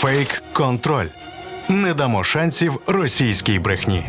Фейк-контроль. Не дамо шансів російській брехні.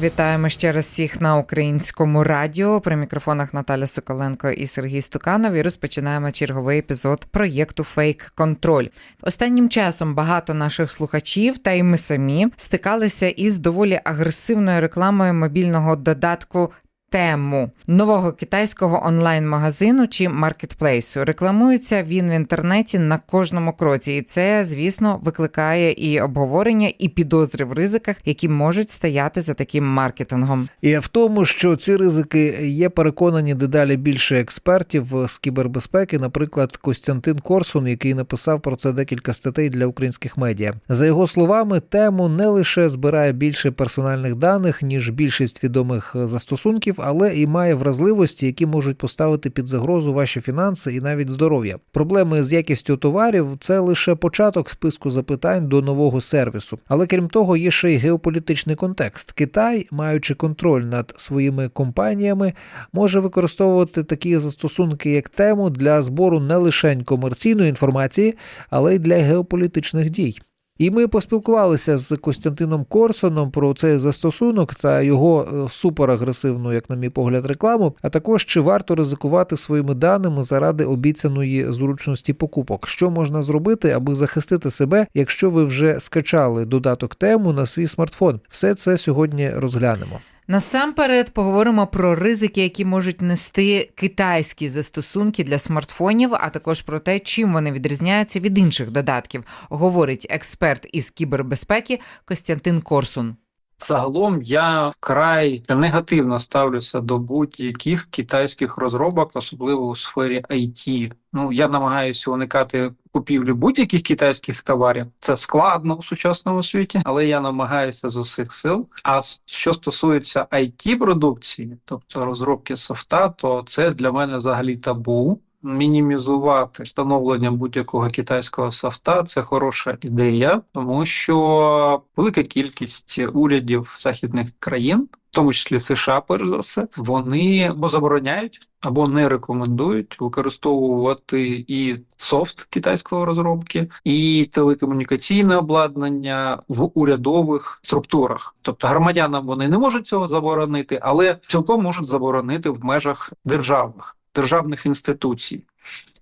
Вітаємо ще раз всіх на українському радіо. При мікрофонах Наталя Соколенко і Сергій Стуканов. І розпочинаємо черговий епізод проєкту Фейк Контроль. Останнім часом багато наших слухачів та й ми самі стикалися із доволі агресивною рекламою мобільного додатку. Тему нового китайського онлайн-магазину чи маркетплейсу рекламується він в інтернеті на кожному кроці, і це, звісно, викликає і обговорення, і підозри в ризиках, які можуть стояти за таким маркетингом. І в тому, що ці ризики є переконані дедалі більше експертів з кібербезпеки, наприклад, Костянтин Корсун, який написав про це декілька статей для українських медіа. За його словами, тему не лише збирає більше персональних даних ніж більшість відомих застосунків, але і має вразливості, які можуть поставити під загрозу ваші фінанси і навіть здоров'я. Проблеми з якістю товарів це лише початок списку запитань до нового сервісу. Але крім того, є ще й геополітичний контекст. Китай, маючи контроль над своїми компаніями, може використовувати такі застосунки, як тему для збору не лише комерційної інформації, але й для геополітичних дій. І ми поспілкувалися з Костянтином Корсоном про цей застосунок та його е, суперагресивну, як на мій погляд, рекламу. А також чи варто ризикувати своїми даними заради обіцяної зручності покупок, що можна зробити, аби захистити себе, якщо ви вже скачали додаток тему на свій смартфон. Все це сьогодні розглянемо. Насамперед поговоримо про ризики, які можуть нести китайські застосунки для смартфонів, а також про те, чим вони відрізняються від інших додатків, говорить експерт із кібербезпеки Костянтин Корсун. Загалом я вкрай негативно ставлюся до будь-яких китайських розробок, особливо у сфері IT. Ну я намагаюся уникати купівлі будь-яких китайських товарів. Це складно у сучасному світі, але я намагаюся з усіх сил. А що стосується it продукції, тобто розробки софта, то це для мене взагалі табу. Мінімізувати встановлення будь-якого китайського софта це хороша ідея, тому що велика кількість урядів західних країн, в тому числі США, перш за все, вони або забороняють, або не рекомендують використовувати і софт китайської розробки, і телекомунікаційне обладнання в урядових структурах. Тобто громадянам вони не можуть цього заборонити, але цілком можуть заборонити в межах державних державних інституцій.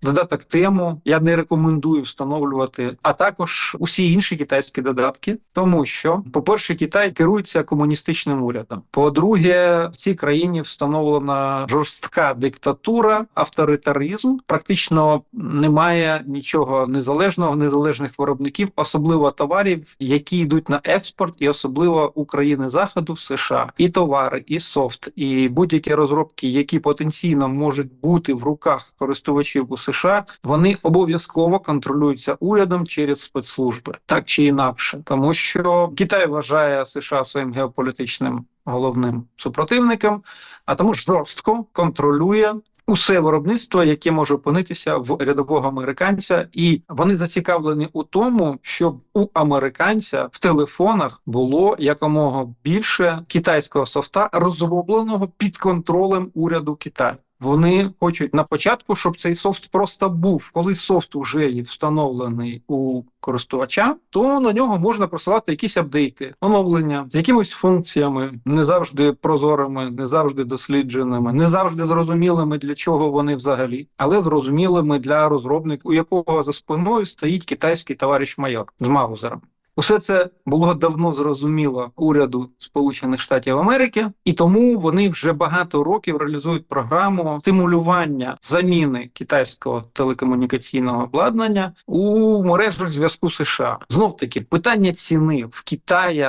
Додаток тему я не рекомендую встановлювати, а також усі інші китайські додатки, тому що, по-перше, Китай керується комуністичним урядом. По-друге, в цій країні встановлена жорстка диктатура, авторитаризм. Практично немає нічого незалежного, незалежних виробників, особливо товарів, які йдуть на експорт, і особливо України заходу в США, і товари, і софт, і будь-які розробки, які потенційно можуть бути в руках користувачів у США, вони обов'язково контролюються урядом через спецслужби, так чи інакше, тому що Китай вважає США своїм геополітичним головним супротивником, а тому жорстко контролює. Усе виробництво, яке може опинитися в рядового американця, і вони зацікавлені у тому, щоб у американця в телефонах було якомога більше китайського софта, розробленого під контролем уряду Китаю. Вони хочуть на початку, щоб цей софт просто був. Коли софт вже є встановлений у користувача, то на нього можна просилати якісь апдейти, оновлення з якимись функціями, не завжди прозорими, не завжди дослідженими, не завжди зрозумілими для чого вони взагалі, але зрозумілими для розробника, у якого за спиною стоїть китайський товариш майор з Маузером. Усе це було давно зрозуміло уряду Сполучених Штатів Америки, і тому вони вже багато років реалізують програму стимулювання заміни китайського телекомунікаційного обладнання у мережах зв'язку США. Знов таки питання ціни в Китаї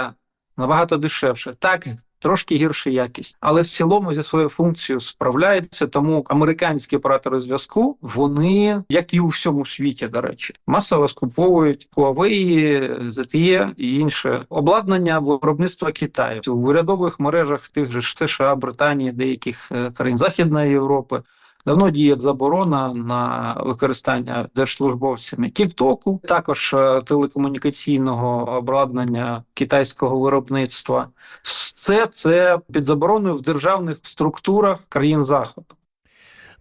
набагато дешевше. Так трошки гірша якість, але в цілому зі своєю функцією справляється. Тому американські оператори зв'язку вони, як і у всьому світі, до речі, масово скуповують Huawei, ZTE і інше обладнання виробництва Китаю в урядових мережах тих же США, Британії, деяких е, країн Західної Європи. Давно діє заборона на використання держслужбовцями Тіктоку, також е, телекомунікаційного обладнання китайського виробництва. Все це під забороною в державних структурах країн заходу.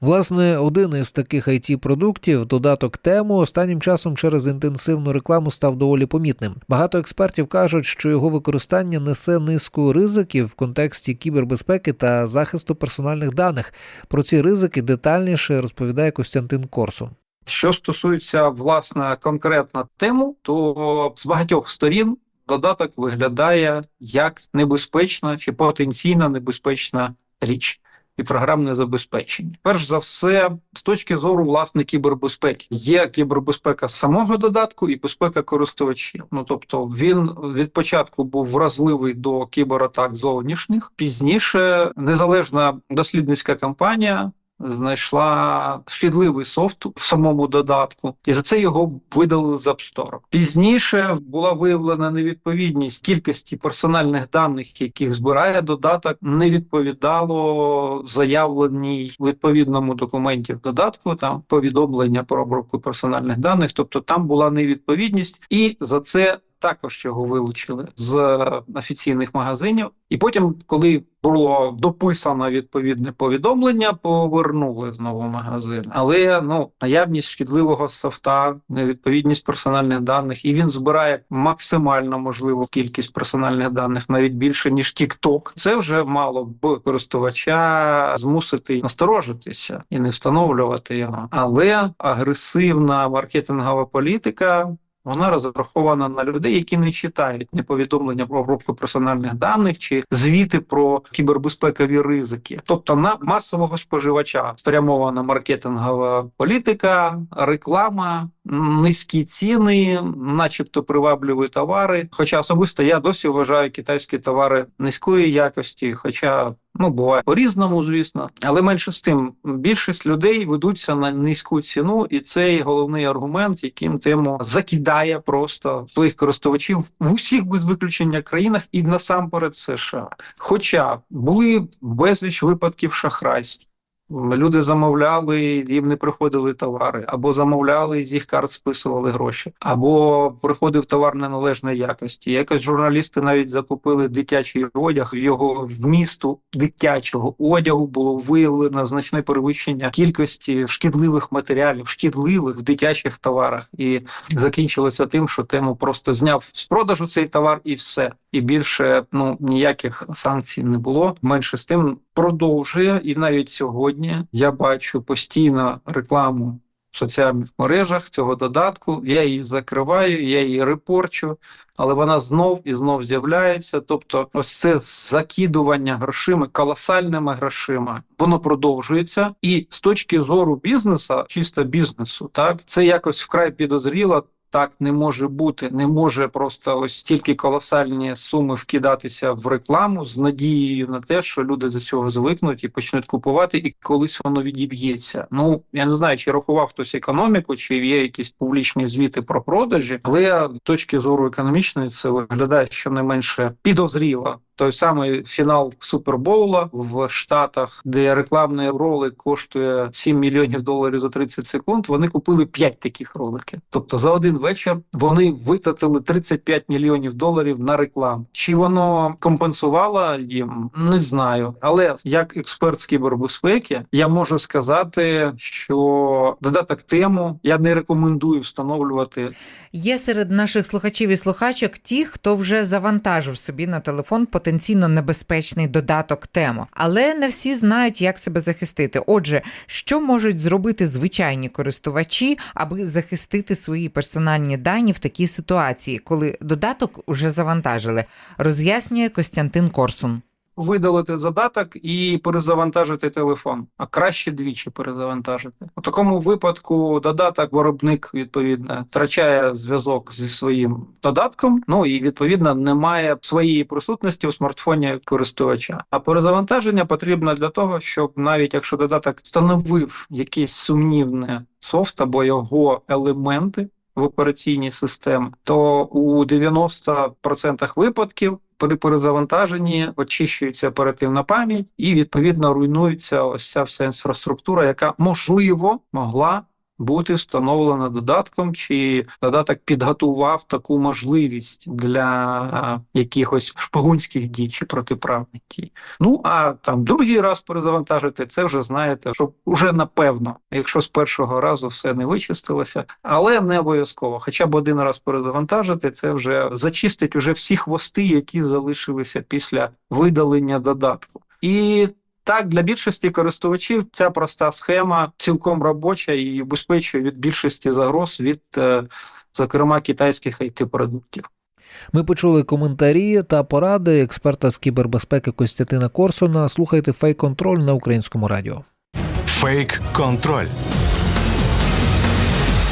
Власне, один із таких it продуктів додаток тему останнім часом через інтенсивну рекламу став доволі помітним. Багато експертів кажуть, що його використання несе низку ризиків в контексті кібербезпеки та захисту персональних даних. Про ці ризики детальніше розповідає Костянтин Корсун. Що стосується власне конкретно тему, то з багатьох сторін додаток виглядає як небезпечна чи потенційно небезпечна річ. І програмне забезпечення. Перш за все, з точки зору власне кібербезпеки, є кібербезпека самого додатку і безпека користувачів. Ну тобто він від початку був вразливий до кібератак зовнішніх. Пізніше незалежна дослідницька кампанія знайшла шкідливий софт в самому додатку, і за це його видалили з App Store. Пізніше була виявлена невідповідність кількості персональних даних, яких збирає додаток, не відповідало заявленій відповідному документі в додатку. Там повідомлення про обробку персональних даних, тобто там була невідповідність, і за це. Також його вилучили з офіційних магазинів, і потім, коли було дописано відповідне повідомлення, повернули знову магазин. Але ну наявність шкідливого софта, невідповідність персональних даних, і він збирає максимально можливу кількість персональних даних, навіть більше ніж TikTok. Це вже мало б користувача змусити насторожитися і не встановлювати його. Але агресивна маркетингова політика. Вона розрахована на людей, які не читають ні повідомлення про обробку персональних даних чи звіти про кібербезпекові ризики, тобто на масового споживача спрямована маркетингова політика, реклама, низькі ціни, начебто привабливі товари. Хоча особисто я досі вважаю китайські товари низької якості, хоча. Ну, буває по-різному, звісно, але менше з тим, більшість людей ведуться на низьку ціну, і це головний аргумент, яким тему закидає просто своїх користувачів в усіх без виключення країнах і насамперед США. Хоча були безліч випадків шахрайств. Люди замовляли, їм не приходили товари, або замовляли, з їх карт списували гроші, або приходив товар неналежної якості. Якось журналісти навіть закупили дитячий одяг. Його вмісту дитячого одягу було виявлено значне перевищення кількості шкідливих матеріалів, шкідливих в дитячих товарах, і закінчилося тим, що тему просто зняв з продажу цей товар, і все. І більше ну ніяких санкцій не було. Менше з тим продовжує, і навіть сьогодні я бачу постійно рекламу в соціальних мережах цього додатку. Я її закриваю, я її репорчу, але вона знов і знов з'являється. Тобто, ось це закидування грошима, колосальними грошима, воно продовжується. І з точки зору бізнесу, чисто бізнесу, так це якось вкрай підозріло. Так не може бути, не може просто ось стільки колосальні суми вкидатися в рекламу з надією на те, що люди до цього звикнуть і почнуть купувати, і колись воно відіб'ється. Ну я не знаю, чи рахував хтось економіку, чи є якісь публічні звіти про продажі, але з точки зору економічної це виглядає щонайменше підозріло. Той самий фінал Супербоула в Штатах, де рекламний ролик коштує 7 мільйонів доларів за 30 секунд. Вони купили 5 таких роликів. Тобто за один вечір вони витратили 35 мільйонів доларів на рекламу. Чи воно компенсувало їм? Не знаю. Але як експерт з кібербезпеки, я можу сказати, що додаток тему я не рекомендую встановлювати Є серед наших слухачів і слухачок ті, хто вже завантажив собі на телефон потенційно небезпечний додаток тему, але не всі знають, як себе захистити. Отже, що можуть зробити звичайні користувачі, аби захистити свої персональні дані в такій ситуації, коли додаток уже завантажили, роз'яснює Костянтин Корсун. Видалити задаток і перезавантажити телефон, а краще двічі перезавантажити. У такому випадку додаток виробник відповідно втрачає зв'язок зі своїм додатком. Ну і відповідно немає своєї присутності у смартфоні користувача. А перезавантаження потрібно для того, щоб навіть якщо додаток встановив якийсь сумнівне софт або його елементи. В операційній системі, то у 90% випадків при перезавантаженні очищується оперативна пам'ять і відповідно руйнується ось ця вся інфраструктура, яка можливо могла бути встановлена додатком, чи додаток підготував таку можливість для якихось шпигунських дій чи протиправних дій. Ну а там другий раз перезавантажити, це вже знаєте, що вже напевно, якщо з першого разу все не вичистилося, але не обов'язково. Хоча б один раз перезавантажити, це вже зачистить уже всі хвости, які залишилися після видалення додатку. І так, для більшості користувачів ця проста схема цілком робоча і убезпечує від більшості загроз від, е, зокрема, китайських it продуктів. Ми почули коментарі та поради експерта з кібербезпеки Костянтина Корсуна. Слухайте фейк-контроль на українському радіо. Фейк контроль.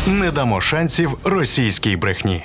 Не дамо шансів російській брехні.